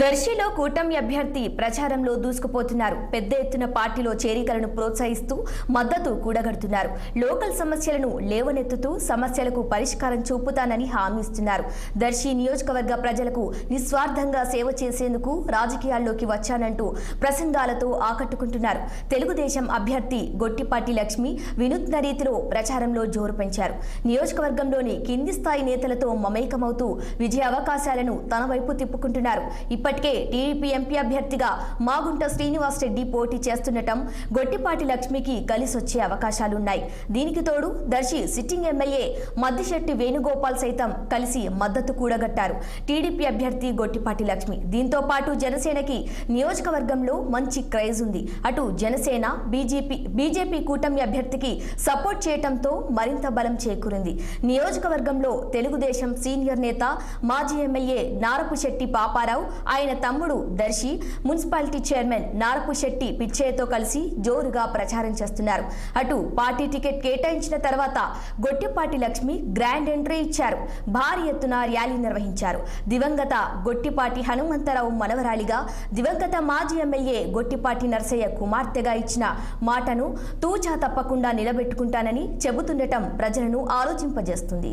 దర్శిలో కూటమి అభ్యర్థి ప్రచారంలో దూసుకుపోతున్నారు. పెద్ద ఎత్తున పార్టీలో చేరికలను ప్రోత్సహిస్తూ మద్దతు కూడగడుతున్నారు. లోకల్ సమస్యలను లేవనెత్తుతూ సమస్యలకు పరిష్కారం చూపుతానని హామీ ఇస్తున్నారు. దర్శి నియోజకవర్గ ప్రజలకు నిస్వార్థంగా సేవ చేసేందుకు రాజకీయాల్లోకి వచ్చానంటూ ప్రసంగాలతో ఆకట్టుకుంటున్నారు. తెలుగుదేశం అభ్యర్థి గొట్టిపాటి లక్ష్మి వినూత్న రీతిలో ప్రచారంలో జోరు పెంచారు. నియోజకవర్గంలోని కింది స్థాయి నేతలతో మమేకమవుతూ విజయ అవకాశాలను తన వైపు తిప్పుకుంటున్నారు. ఇప్పటికే టీడీపీ ఎంపీ అభ్యర్థిగా మాగుంట శ్రీనివాస్ రెడ్డి పోటీ చేస్తుండటం గొట్టిపాటి లక్ష్మికి కలిసొచ్చే అవకాశాలున్నాయి. దీనికి తోడు దర్శి సిట్టింగ్ ఎమ్మెల్యే మద్దిశెట్టి వేణుగోపాల్ సైతం కలిసి మద్దతు కూడగట్టారు. టీడీపీ అభ్యర్థి గొట్టిపాటి లక్ష్మి. దీంతో పాటు జనసేనకి నియోజకవర్గంలో మంచి క్రైజ్ ఉంది. అటు జనసేన బీజేపీ బీజేపీ కూటమి అభ్యర్థికి సపోర్ట్ చేయటంతో మరింత బలం చేకూరింది. నియోజకవర్గంలో తెలుగుదేశం సీనియర్ నేత మాజీ ఎమ్మెల్యే నారపు శెట్టి పాపారావు ఆయన తమ్ముడు దర్శి మున్సిపాలిటీ చైర్మన్ నారపు శెట్టి పిచ్చయ్యతో కలిసి జోరుగా ప్రచారం చేస్తున్నారు. అటు పార్టీ టికెట్ కేటాయించిన తర్వాత గొట్టిపాటి లక్ష్మి గ్రాండ్ ఎంట్రీ ఇచ్చారు. భారీ ఎత్తున ర్యాలీ నిర్వహించారు. దివంగత గొట్టిపాటి హనుమంతరావు మనవరాలిగా దివంగత మాజీ ఎమ్మెల్యే గొట్టిపాటి నర్సయ్య కుమార్తెగా ఇచ్చిన మాటను తూచా తప్పకుండా నిలబెట్టుకుంటానని చెబుతుండటం ప్రజలను ఆలోచింపజేస్తుంది.